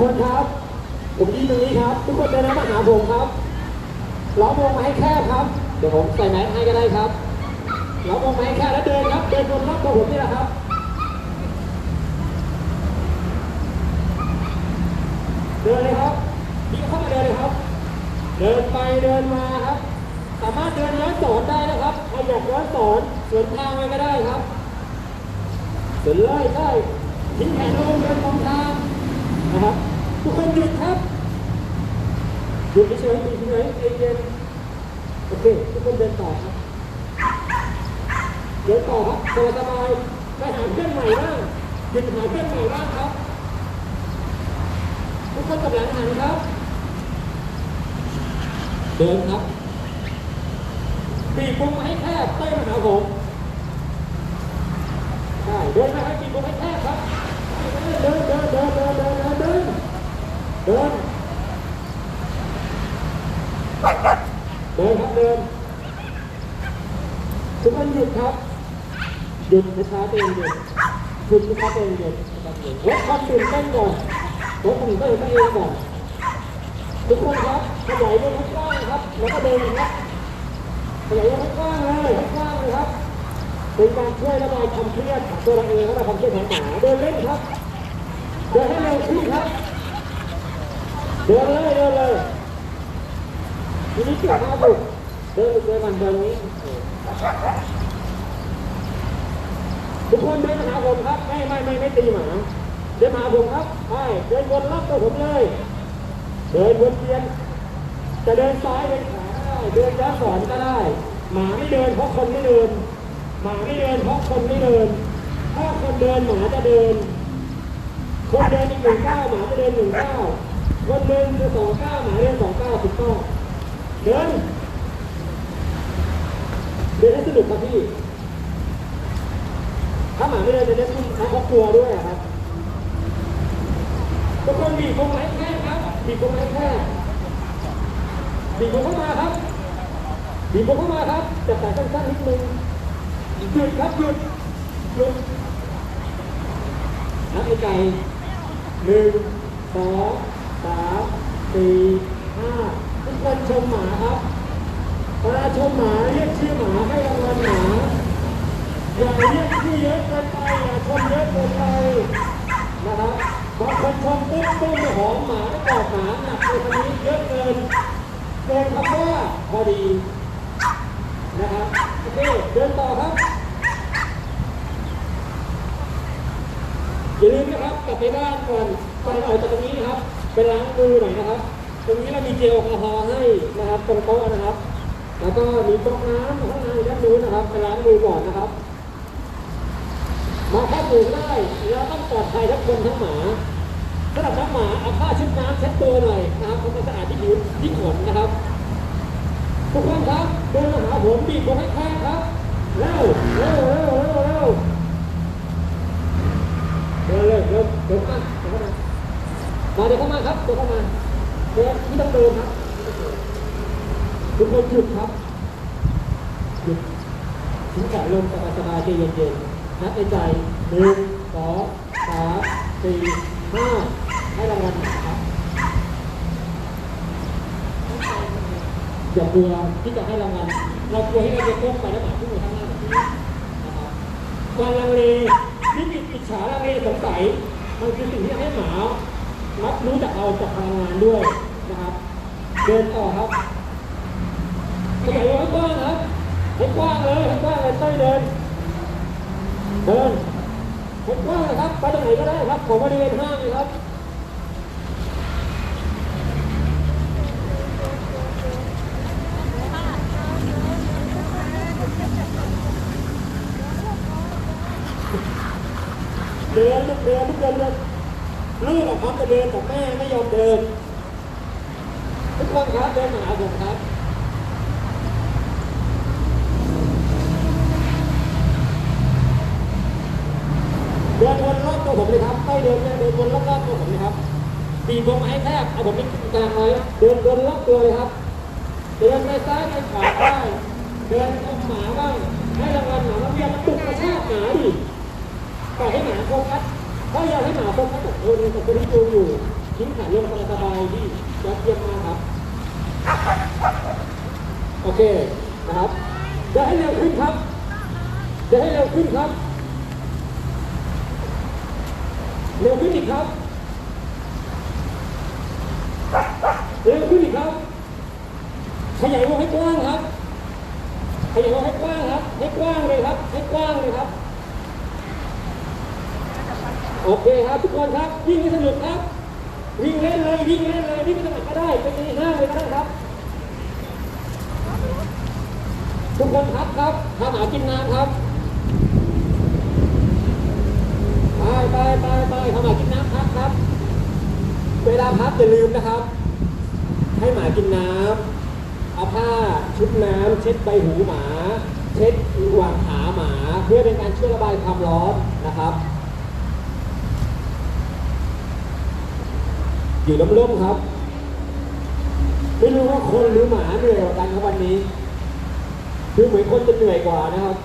คนครับ ผมยืนตรงนี้ครับ ทุกคนเดินมาหาผมครับล้อมวงมาให้แคบครับ เดี๋ยวผมใส่แมสให้ก็ได้ครับล้อมวงมาให้แคบแล้วเดินครับ เดินวนรอบตัวผมนี่แหละครับเดินเลยครับพี่เข้ามาเดินเลยครับ เดินไปเดินมาครับ สามารถเดินย้อนสอนได้นะครับขยับย้อนสอนสวนทางไปก็ได้ครับสวนไล่ได้ทิ้งแขนลงเดินตรงทาง ทุกคนหยุดครับหยุดเฉยๆหยุดเฉยๆใจเย็นโอเคทุกคนเดินต่อครับเดินต่อครับสบายสบายไปหาเพื่อนใหม่บ้างหยุดหาเพื่อนใหม่บ้างครับ ทุกคนกำลังหันครับ เดินครับปีกมุมให้แคบเต้นมาหาผมใช่เดินนะครับปีกมุมให้แคบ ทุกคนหยุดครับ หยุดช้าๆเองหยุดหยุดช้าๆเองหยุดลดความตื่นเต้นก่อนลดความตื่นเต้นตัวเองก่อนทุกคนครับขยายวงให้กว้างครับ แล้วก็เดินครับขยายวงให้กว้างเลยให้กว้างเลยครับ เป็นการช่วยระบายความเครียดของตัวเราเองและระบายความเครียดของหมาเดินเล่นครับเดินให้เร็วขึ้นครับ เดินเลยเดินเลยทีนี้เกี่ยวกับบุกเดินเดินมันเดินนี้ ทุกคนเดินมาหาผมครับ ไม่ไม่ไม่ไม่ตีหมา เดินมาหาผมครับไปเดินวนรอบตัวผมเลย เดินวนเวียน จะเดินซ้ายเดินขวาได้เดินย้อนสอนก็ได้ หมาไม่เดินเพราะคนไม่เดิน หมาไม่เดินเพราะคนไม่เดิน ถ้าคนเดินหมาจะเดิน คนเดินอีกหนึ่งก้าวหมาจะเดินหนึ่งก้าวคนเดินจะสองก้าวหมาเดินสองก้าวถูกต้องเดิน เดินให้สนุกครับพี่ ถ้าหมาไม่เดินจะเล่นเขาเขากลัวด้วยครับ ทุกคนบีบวงไม้แค่ครับบีบวงไม้แค่บีบวงเข้ามาครับบีบวงเข้ามาครับจับสายสั้นๆนิดนึงหยุดครับหยุดหยุดนับในใจหนึ่งสองสามสี่ห้าทุกคนชมหมาครับ เวลาชมหมาเรียกชื่อหมาให้รางวัลหมาอย่าเรียกชื่อเยอะเกินไปอย่าชมเยอะเกินไปนะครับบางคนชมปุ๊บปุ๊บหอมหมาไม่กอดหมาหนักเลยคนนี้เยอะเกินเกินคำว่าพอดีนะครับโอเคเดินต่อครับอย่าลืมนะครับกลับไปบ้านก่อนก่อนออกจากตรงนี้นะครับไปล้างมือหน่อยนะครับ ตรงนี้เรามีเจลแอลกอฮอล์ให้นะครับตรงโต๊ะนะครับ แล้วก็มีโต๊ะน้ำข้างในด้านนู้นนะครับไปล้างมือก่อนนะครับ มาเข้ามือได้แล้วต้องปลอดภัยทั้งคนทั้งหมาสำหรับน้องหมาเอาผ้าชุบน้ำเช็ดตัวหน่อยนะครับทำความสะอาดที่ผิวที่ขนนะครับทุกคนครับเดินมาหาผมบีบผมให้แคบครับเร็วเร็วเร็วเร็วเร็วเร็วเร็วเร็วเร็วเข้ามาเร็วเข้ามามาเดี๋ยวเข้ามาครับเดี๋ยวเข้ามาเดี๋ยวที่ต้องเดินครับทุกคนหยุดครับ หยุดทิ้งสายลมสบายใจเย็นๆนับในใจหนึ่งสองสามสี่ห้าให้รางวัลครับอย่ากลัวที่จะให้รางวัลเรากลัวที่เราจะก้มไปแล้วหมาพุ่งไปข้างหน้าแบบนี้นะครับความลังเลนิจิตอิจฉาลังเลสงสัยมันคือสิ่งที่ทำให้หมารับรู้จากเราจากพลังงานด้วยนะครับ เดินต่อครับขยายให้กว้างครับ ให้กว้างเลยให้กว้างเลยใต้เดิน เดินให้กว้างนะครับ ไปตรงไหนก็ได้ครับของบริเวณห้างเลยครับเดินลูกเดินลูกเดินเดินลูกอะครับจะเดินแต่แม่ไม่ยอมเดินทุกคนครับเดินมาหาผมครับ เดินวนรอบตัว ผมเลยครับไม่เดินเนี่ยเดินวนรอบๆตัวผมเลยครับบีบผมให้แคบเอาผมเป็นกลางไว้เดินวนรอบตัวเลยครับเดินไปซ้ายไปขวาได้เดินเอาหมาบ้างให้รางวัลหมาแล้วเวียนมันตุกกระชากหมาดิปล่อยให้หมาโฟกัสเพราะอยากให้หมาโฟกัสกับคนกับคนที่ดูอยู่ทิ้งขาลงสบายๆดียอดเยี่ยมมากครับ โอเคนะครับเดินให้เร็วขึ้นครับเดินให้เร็วขึ้นครับ เร็วขึ้นอีกครับเร็วขึ้นอีกครับขยายวงให้กว้างครับขยายวงให้กว้างครับ ให้กว้างเลยครับ ให้กว้างเลยครับ โอเคครับ ทุกคนครับวิ่งให้สนุกครับวิ่งเล่นเลยวิ่งเล่นเลยวิ่งไปตรงไหนก็ได้ไปตีห้างเลยก็ได้ครับ ทุกคนครับครับทำหากินน้ำครับ ไป ไปไปไปทำหมากินน้ำพักครับ เวลาพักอย่าลืมนะครับ ให้หมากินน้ำเอาผ้าชุบน้ำเช็ดใบหูหมา เช็ดหว่างขาหมา เพื่อเป็นการช่วยระบายความร้อนนะครับ อยู่น้ำร่มครับ ไม่รู้ว่าคนหรือหมาเหนื่อยกว่ากันครับวันนี้ คือเหมือนคนจะเหนื่อยกว่านะครับ